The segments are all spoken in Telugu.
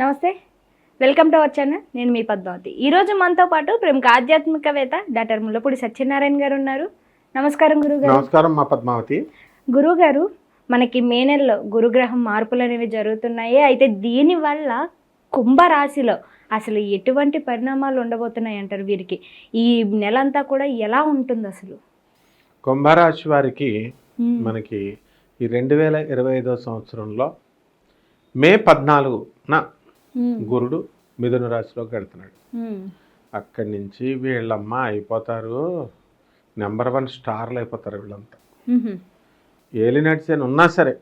నమస్తే. వెల్కమ్ టు అవర్ ఛానల్ నేను మీ పద్మావతి. ఈరోజు మనతో పాటు ప్రముఖ ఆధ్యాత్మికవేత్త డాక్టర్ ముల్లపూడి సత్యనారాయణ గారు ఉన్నారు. నమస్కారం గురుగారు. నమస్కారం మా పద్మావతి. గురుగారు మనకి మే నెలలో గురుగ్రహం మార్పులు అనేవి జరుగుతున్నాయి. అయితే దీనివల్ల కుంభరాశిలో అసలు ఎటువంటి పరిణామాలు ఉండబోతున్నాయి అంటారు వీరికి? ఈ నెల అంతా కూడా ఎలా ఉంటుంది అసలు? కుంభరాశి వారికి మనకి ఈ రెండు వేల ఇరవై ఐదో సంవత్సరంలో మే పద్నాలుగున గురుడు మిథున రాశిలోకి వెళ్తున్నాడు. అక్కడి నుంచి వీళ్ళమ్మ అయిపోతారు. నెంబర్ వన్ స్టార్లు అయిపోతారు వీళ్ళంతా. ఏలినట్స్ అని ఉన్నా సరే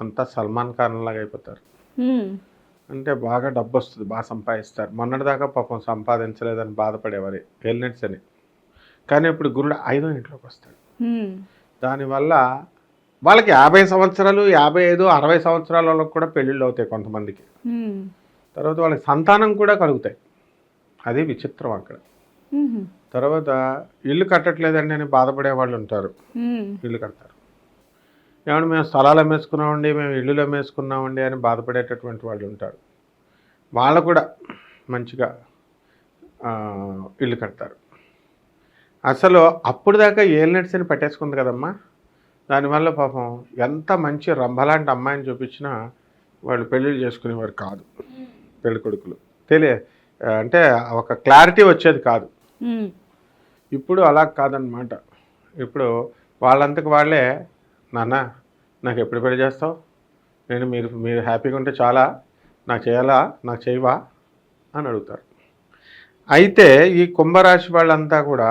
అంతా సల్మాన్ ఖాన్ లాగా అయిపోతారు. అంటే బాగా డబ్బు వస్తుంది బాగా సంపాదిస్తారు. మొన్నటిదాకా పాపం సంపాదించలేదని బాధపడేవారు ఏలినట్స్ అని. కానీ ఇప్పుడు గురుడు ఐదో ఇంట్లోకి వస్తాడు. దానివల్ల వాళ్ళకి యాభై సంవత్సరాలు యాభై ఐదు అరవై సంవత్సరాల కూడా పెళ్ళిళ్ళు అవుతాయి కొంతమందికి. తర్వాత వాళ్ళకి సంతానం కూడా కలుగుతాయి. అది విచిత్రం అక్కడ. తర్వాత ఇల్లు కట్టట్లేదండి అని బాధపడే వాళ్ళు ఉంటారు. ఇల్లు కడతారు. ఏమంటే మేము స్థలాలు అమ్మేసుకున్నామండి మేము ఇల్లులు అమ్మేసుకున్నామండి అని బాధపడేటటువంటి వాళ్ళు ఉంటారు. వాళ్ళు కూడా మంచిగా ఇల్లు కడతారు. అసలు అప్పుడు దాకా ఏలినట్స్ అని పెట్టేసుకుంది కదమ్మా? దానివల్ల పాపం ఎంత మంచి రంభలాంటి అమ్మాయిని చూపించినా వాళ్ళు పెళ్ళిళ్ళు చేసుకునేవారు కాదు. పెళ్ళి కొడుకులు తెలియ అంటే ఒక క్లారిటీ వచ్చేది కాదు. ఇప్పుడు అలా కాదనమాట ఇప్పుడు వాళ్ళంతకు వాళ్ళే నాన్న నాకు ఎప్పుడు పెళ్ళి చేస్తావు? నేను మీరు మీరు హ్యాపీగా ఉంటే చాలా నాకు చేయాలా? నాకు చేయవా? అని అడుగుతారు. అయితే ఈ కుంభరాశి వాళ్ళంతా కూడా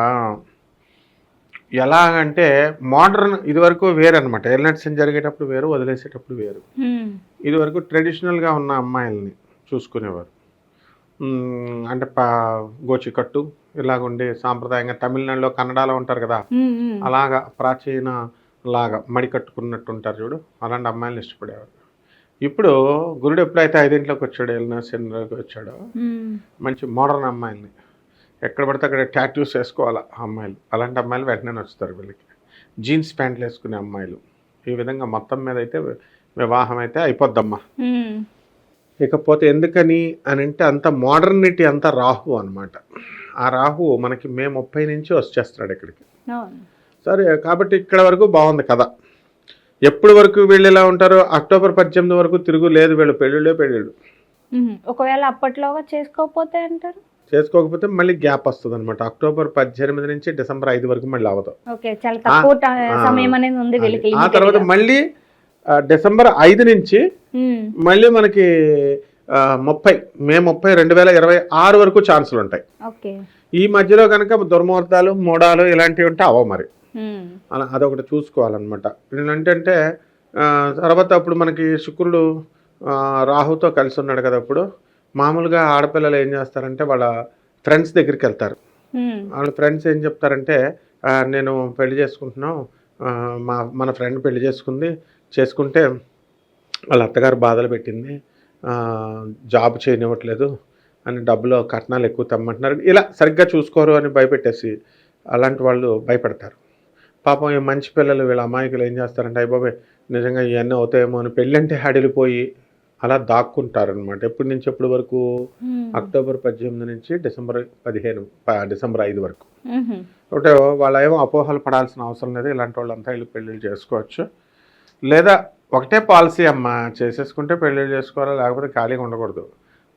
ఎలాగంటే మోడర్న్ ఇదివరకు వేరు అనమాట ఎల్నట్స్ జరిగేటప్పుడు వేరు వదిలేసేటప్పుడు వేరు. ఇదివరకు ట్రెడిషనల్గా ఉన్న అమ్మాయిల్ని చూసుకునేవారు. అంటే పా గోచికట్టు ఇలాగుండి సాంప్రదాయంగా తమిళనాడులో కన్నడలో ఉంటారు కదా? అలాగా ప్రాచీన లాగా మడి కట్టుకున్నట్టు ఉంటారు చూడు. అలాంటి అమ్మాయిలను ఇష్టపడేవారు. ఇప్పుడు గురుడు ఎప్పుడైతే ఐదింట్లోకి వచ్చాడో ఎల్నా సెన్లోకి వచ్చాడో మంచి మోడర్న్ అమ్మాయిల్ని. ఎక్కడ పడితే అక్కడ టాటూస్ వేసుకోవాలా అమ్మాయిలు. అలాంటి అమ్మాయిలు వెంటనే వస్తారు వీళ్ళకి. జీన్స్ ప్యాంట్లు వేసుకునే అమ్మాయిలు. ఈ విధంగా మొత్తం మీద అయితే వివాహం అయితే అయిపోద్దమ్మా. ఇకపోతే ఎందుకని అని అంటే అంత మోడర్నిటీ అంతా రాహు అన్నమాట. ఆ రాహు మనకి మే ముప్పై నుంచి వచ్చేస్తాడు ఇక్కడికి. సరే కాబట్టి ఇక్కడ వరకు బాగుంది కదా ఎప్పుడు వరకు వీళ్ళు ఇలా ఉంటారు అక్టోబర్ పద్దెనిమిది వరకు తిరుగు లేదు వీళ్ళు పెళ్ళిళ్ళే పెళ్ళిళ్ళు. ఒకవేళ అప్పట్లోగా చేసుకోకపోతే అంటారు? చేసుకోకపోతే మళ్ళీ గ్యాప్ వస్తుంది అనమాట అక్టోబర్ పద్దెనిమిది నుంచి డిసెంబర్ ఐదు వరకు మళ్ళీ ట- ఆ, తర్వాత. మళ్ళీ డిసెంబర్ ఐదు నుంచి మళ్ళీ మనకి ముప్పై మే ముప్పై రెండు వేల ఇరవై ఆరు వరకు ఛాన్సులు ఉంటాయి. ఈ మధ్యలో కనుక దుర్ముహూర్తాలు మూడాలు ఇలాంటివి ఉంటే అవో మరి. అలా అదొకటి చూసుకోవాలన్నమాట. ఏంటంటే తర్వాత అప్పుడు మనకి శుక్రుడు రాహుతో కలిసి ఉన్నాడు కదా అప్పుడు. మామూలుగా ఆడపిల్లలు ఏం చేస్తారంటే వాళ్ళ ఫ్రెండ్స్ దగ్గరికి వెళ్తారు. వాళ్ళ ఫ్రెండ్స్ ఏం చెప్తారంటే "ఆ, నేను పెళ్ళి చేసుకుంటున్నాం. మా మన ఫ్రెండ్ పెళ్ళి చేసుకుంది. చేసుకుంటే వాళ్ళ అత్తగారు బాధలు పెట్టింది. జాబ్ చేయనివ్వట్లేదు అని డబ్బులు కట్నాలు ఎక్కువ తెమ్మంటున్నారు. ఇలా సరిగ్గా చూసుకోరు అని భయపెట్టేసి అలాంటి వాళ్ళు భయపడతారు. పాపం ఈ మంచి పిల్లలు వీళ్ళ అమాయకులు ఏం చేస్తారంటే అయిపోయి నిజంగా ఇవన్నీ అవుతాయేమో అని పెళ్ళంటే హడిలిపోయి అలా దాక్కుంటారు అనమాట ఎప్పటి నుంచి ఎప్పటి వరకు? అక్టోబర్ పద్దెనిమిది నుంచి డిసెంబర్ పదిహేను డిసెంబర్ ఐదు వరకు. ఒకటే వాళ్ళ ఏమో అపోహలు పడాల్సిన అవసరం లేదు. ఇలాంటి వాళ్ళంతా వీళ్ళు పెళ్ళిళ్ళు చేసుకోవచ్చు. లేదా ఒకటే పాలసీ అమ్మ చేసేసుకుంటే పెళ్ళిళ్ళు చేసుకోవాలా? లేకపోతే ఖాళీగా ఉండకూడదు.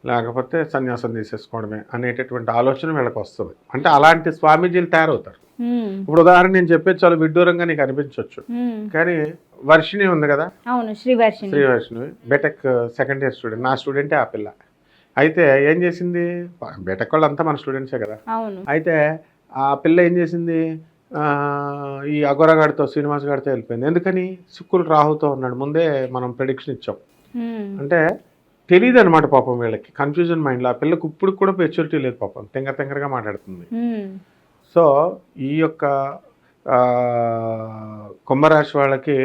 లేకపోతే సన్యాసం తీసేసుకోవడమే అనేటటువంటి ఆలోచన వీళ్ళకి వస్తుంది. అంటే అలాంటి స్వామీజీలు తయారవుతారు. ఇప్పుడు ఉదాహరణ నేను చెప్పేది చాలా విడ్డూరంగా నీకు అనిపించవచ్చు కానీ వర్షిణి ఉంది కదా? అవును Srivarshini Sri Vaishnavi B Tech second year student. నా స్టూడెంటే ఆ పిల్ల. అయితే ఏం చేసింది? బీటెక్ వాళ్ళంతా మన స్టూడెంట్సే కదా. అయితే ఆ పిల్ల ఏం చేసింది? ఈ అగోరగాడితో శ్రీనివాస్ గారితో వెళ్ళిపోయింది. ఎందుకని? శుక్రుడు రాహుతో ఉన్నాడు. ముందే మనం ప్రెడిక్షన్ ఇచ్చాం. అంటే తెలియదు అనమాట పాపం వీళ్ళకి. కన్ఫ్యూజన్ మైండ్లో ఆ పిల్లకి ఇప్పుడు కూడా మెచ్యూరిటీ లేదు పాపం. తెంగర తెంగరగా మాట్లాడుతుంది. సో ఈ యొక్క కుంభరాశి వాళ్ళకి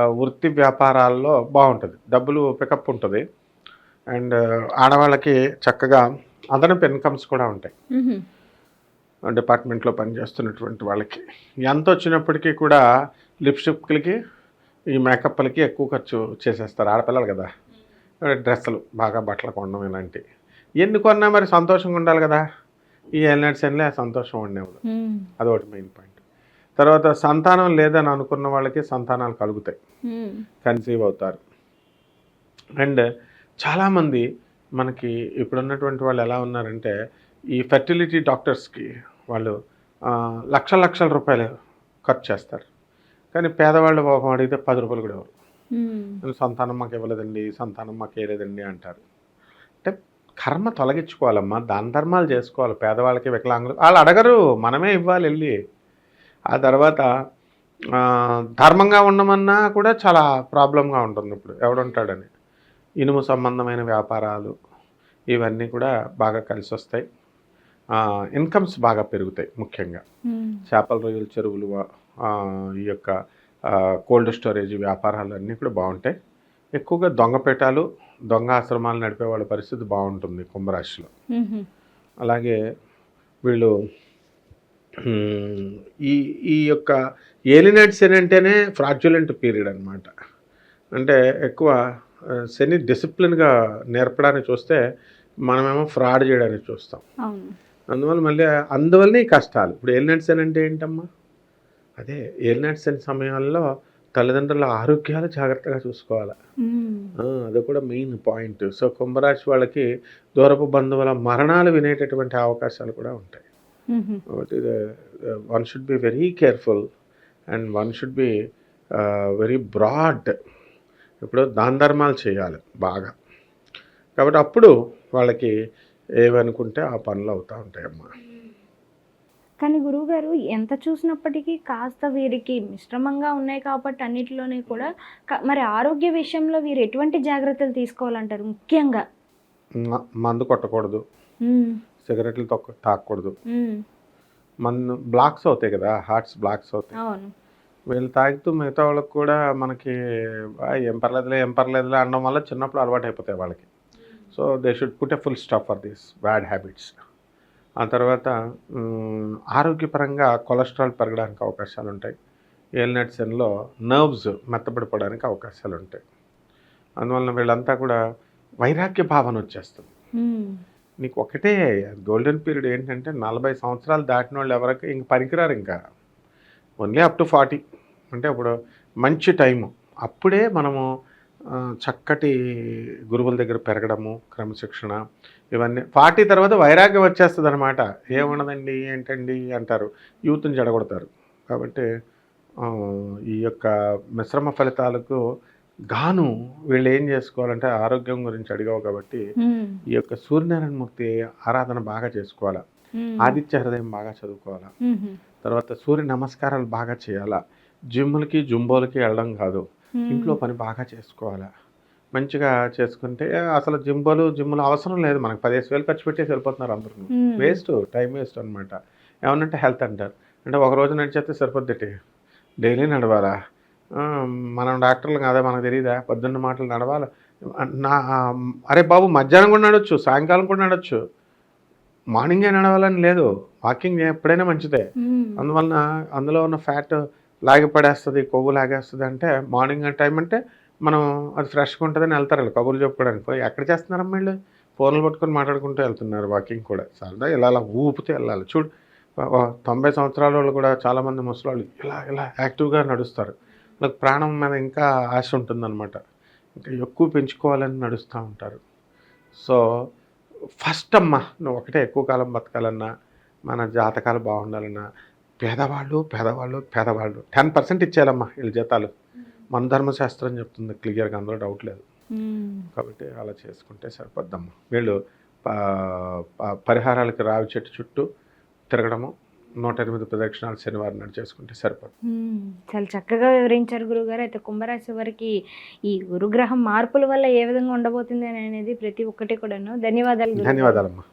వృత్తి వ్యాపారాల్లో బాగుంటుంది. డబ్బులు పికప్ ఉంటుంది. అండ్ ఆడవాళ్ళకి చక్కగా అదనపు ఇన్కమ్స్ కూడా ఉంటాయి. డిపార్ట్మెంట్లో పనిచేస్తున్నటువంటి వాళ్ళకి. ఎంత వచ్చినప్పటికీ కూడా లిప్స్టిక్లకి ఈ మేకప్లకి ఎక్కువ ఖర్చు చేసేస్తారు ఆడపిల్లలు కదా. డ్రెస్సులు బాగా బట్టలు కొనడం ఇలాంటివి. ఎన్ని కొన్నా మరి సంతోషంగా ఉండాలి కదా. ఈ ఎల్నెట్స్ ఎన్లే సంతోషం ఉమ్, అదొకటి మెయిన్ పాయింట్. తర్వాత సంతానం లేదని అనుకున్న వాళ్ళకి సంతానాలు కలుగుతాయి. కన్సీవ్ అవుతారు. అండ్ చాలామంది మనకి ఇప్పుడున్నటువంటి వాళ్ళు ఎలా ఉన్నారంటే ఈ ఫెర్టిలిటీ డాక్టర్స్కి వాళ్ళు ఆ, లక్షల రూపాయలు ఖర్చు చేస్తారు. కానీ పేదవాళ్ళు పాపం అడిగితే పది రూపాయలు కూడా ఇవ్వరు. ఉమ్, సంతానం మాకు ఇవ్వలేదండి సంతానం మాకు వేయలేదండి అంటారు. అంటే కర్మ తొలగించుకోవాలమ్మా దాన ధర్మాలు చేసుకోవాలి పేదవాళ్ళకి వికలాంగులు వాళ్ళు అడగరు మనమే ఇవ్వాలి వెళ్ళి. ఆ తర్వాత ధర్మంగా ఉండమన్నా కూడా చాలా ప్రాబ్లంగా ఉంటుంది ఇప్పుడు ఎవడుంటాడని. ఇనుము సంబంధమైన వ్యాపారాలు ఇవన్నీ కూడా బాగా కలిసి వస్తాయి ఇన్కమ్స్ బాగా పెరుగుతాయి ముఖ్యంగా. చేపల రొయ్యల చెరువులు ఈ యొక్క కోల్డ్ స్టోరేజ్ వ్యాపారాలు అన్నీ కూడా బాగుంటాయి. ఎక్కువగా దొంగపేటాలు దొంగ ఆశ్రమాలు నడిపే వాళ్ళ పరిస్థితి బాగుంటుంది కుంభరాశిలో. అలాగే వీళ్ళు ఈ ఈ యొక్క ఏలినైట్ శని అంటేనే ఫ్రాడ్యులెంట్ పీరియడ్ అనమాట అంటే ఎక్కువ శని డిసిప్లిన్గా నేర్పడానికి చూస్తే మనమేమో ఫ్రాడ్ చేయడానికి చూస్తాం. అందువల్ల మళ్ళీ అందువల్లనే కష్టాలు. ఇప్పుడు ఏలినట్స్ అని అంటే ఏంటమ్మా? అదే ఏలినట్స్ అని సమయాల్లో తల్లిదండ్రుల ఆరోగ్యాలు జాగ్రత్తగా చూసుకోవాలి. అది కూడా మెయిన్ పాయింట్. సో కుంభరాశి వాళ్ళకి దూరపు బంధువుల మరణాలు వినేటటువంటి అవకాశాలు కూడా ఉంటాయి. కాబట్టి one should be very careful and one should be very broad ఇప్పుడు దాన ధర్మాలు చేయాలి బాగా. కాబట్టి అప్పుడు వాళ్ళకి ఏమనుకుంటే ఆ పనులు అవుతూ ఉంటాయమ్మా. కానీ గురువుగారు ఎంత చూసినప్పటికీ కాస్త వీరికి మిశ్రమంగా ఉన్నాయి కాబట్టి అన్నిటిలోనే కూడా మరి ఆరోగ్య విషయంలో వీరు ఎటువంటి జాగ్రత్తలు తీసుకోవాలంటారు ముఖ్యంగా? మందు కొట్టకూడదు. సిగరెట్లు తొక్క తాగకూడదు ఉమ్, మందు బ్లాక్స్ అవుతాయి కదా హార్ట్స్ బ్లాక్స్ అవుతాయి. అవును. వీళ్ళు తాగుతూ మిగతా వాళ్ళకి కూడా మనకి "ఆ, ఏం పర్లేదులే ఏం పర్లేదులే అనడం వల్ల చిన్నప్పుడు అలవాటు అయిపోతాయి వాళ్ళకి. So they should put a full stop for these bad habits ఆ తర్వాత ఆరోగ్యపరంగా కొలెస్ట్రాల్ పెరగడానికి అవకాశాలు ఉంటాయి ఏల్నట్ సెన్లో నర్వ్స్ మెత్తబడిపోవడానికి అవకాశాలు ఉంటాయి అందువలన వీళ్ళంతా కూడా వైరాగ్య భావన వచ్చేస్తుంది. నీకు ఒకటే గోల్డెన్ పీరియడ్ ఏంటంటే నలభై సంవత్సరాలు దాటిన వాళ్ళు ఎవరికి ఇంక పనికిరారు ఇంకా. ఓన్లీ అప్ టు ఫార్టీ అంటే ఇప్పుడు మంచి టైము. అప్పుడే మనము చక్కటి గురువుల దగ్గర పెరగడము క్రమశిక్షణ ఇవన్నీ. ఫార్టీ తర్వాత వైరాగ్యం వచ్చేస్తుంది అనమాట ఏమున్నదండి ఏంటండి అంటారు. యూత్ని చెడగొడతారు. కాబట్టి ఈ యొక్క మిశ్రమ ఫలితాలకు గాను వీళ్ళు ఏం చేసుకోవాలంటే ఆరోగ్యం గురించి అడిగావు కాబట్టి ఈ యొక్క సూర్యనారాయణ మూర్తి ఆరాధన బాగా చేసుకోవాలా? ఆదిత్య హృదయం బాగా చదువుకోవాలా? తర్వాత సూర్య నమస్కారాలు బాగా చేయాలా? జిమ్ములకి జుంబోలకి వెళ్ళడం కాదు. ఇంట్లో పని బాగా చేసుకోవాలా? మంచిగా చేసుకుంటే అసలు జింబోలు జిమ్ములు అవసరం లేదు మనకు. పదిహేను వేలు ఖర్చు పెట్టేసి వెళ్ళిపోతున్నారు అందరూ. వేస్ట్ టైం వేస్ట్ అనమాట ఏమన్నంటే హెల్త్ అంటారు. అంటే ఒక రోజు నడిచేస్తే సరిపోద్ది డైలీ నడవాలా? మనం డాక్టర్లు కాదా? మనకు తెలియదా పొద్దున్న మాటలు నడవాలి? నా అరే బాబు మధ్యాహ్నం కూడా నడవచ్చు సాయంకాలం కూడా నడవచ్చు. మార్నింగే నడవాలని లేదు. వాకింగ్ ఎప్పుడైనా మంచిదే. అందువలన అందులో ఉన్న ఫ్యాట్ లాగి పడేస్తుంది కొవ్వు లాగేస్తుంది అంటే మార్నింగ్ టైం అంటే మనం అది ఫ్రెష్గా ఉంటుందని వెళ్తారు వీళ్ళు కబుర్లు చెప్పుకోవడానికి. ఎక్కడ చేస్తున్నారమ్మా వీళ్ళు? ఫోన్లు పట్టుకొని మాట్లాడుకుంటూ వెళ్తున్నారు వాకింగ్ కూడా. సరదా ఇలా అలా ఊపితే వెళ్ళాలి. చూడు తొంభై సంవత్సరాల వాళ్ళు కూడా చాలామంది ముసలాళ్ళు ఇలా ఇలా యాక్టివ్గా నడుస్తారు. వాళ్ళకి ప్రాణం మీద ఇంకా ఆశ ఉంటుందన్నమాట. ఇంకా ఎక్కువ పెంచుకోవాలని నడుస్తూ ఉంటారు. సో ఫస్ట్ అమ్మా నువ్వు ఒకటే ఎక్కువ కాలం బతకాలన్నా మన జాతకాలు బాగుండాలన్నా పేదవాళ్ళు పేదవాళ్ళు పేదవాళ్ళు. టెన్ పర్సెంట్ ఇచ్చేయాలమ్మా వీళ్ళ జీతాలు. మన ధర్మశాస్త్రం చెప్తుంది క్లియర్గా అందులో డౌట్ లేదు. ఉమ్, కాబట్టి అలా చేసుకుంటే సరిపోద్దమ్మా. వీళ్ళు పరిహారాలకి రావి చెట్టు చుట్టూ తిరగడము నూట ఎనిమిది ప్రదక్షిణాలు శనివారం నాడు చేసుకుంటే సరిపోతుంది ఉమ్, చాలా చక్కగా వివరించారు గురుగారు అయితే కుంభరాశి వారికి ఈ గురుగ్రహం మార్పుల వల్ల ఏ విధంగా ఉండబోతుంది అనేది ప్రతి ఒక్కటి కూడాను. ధన్యవాదాలు. ధన్యవాదాలమ్మా.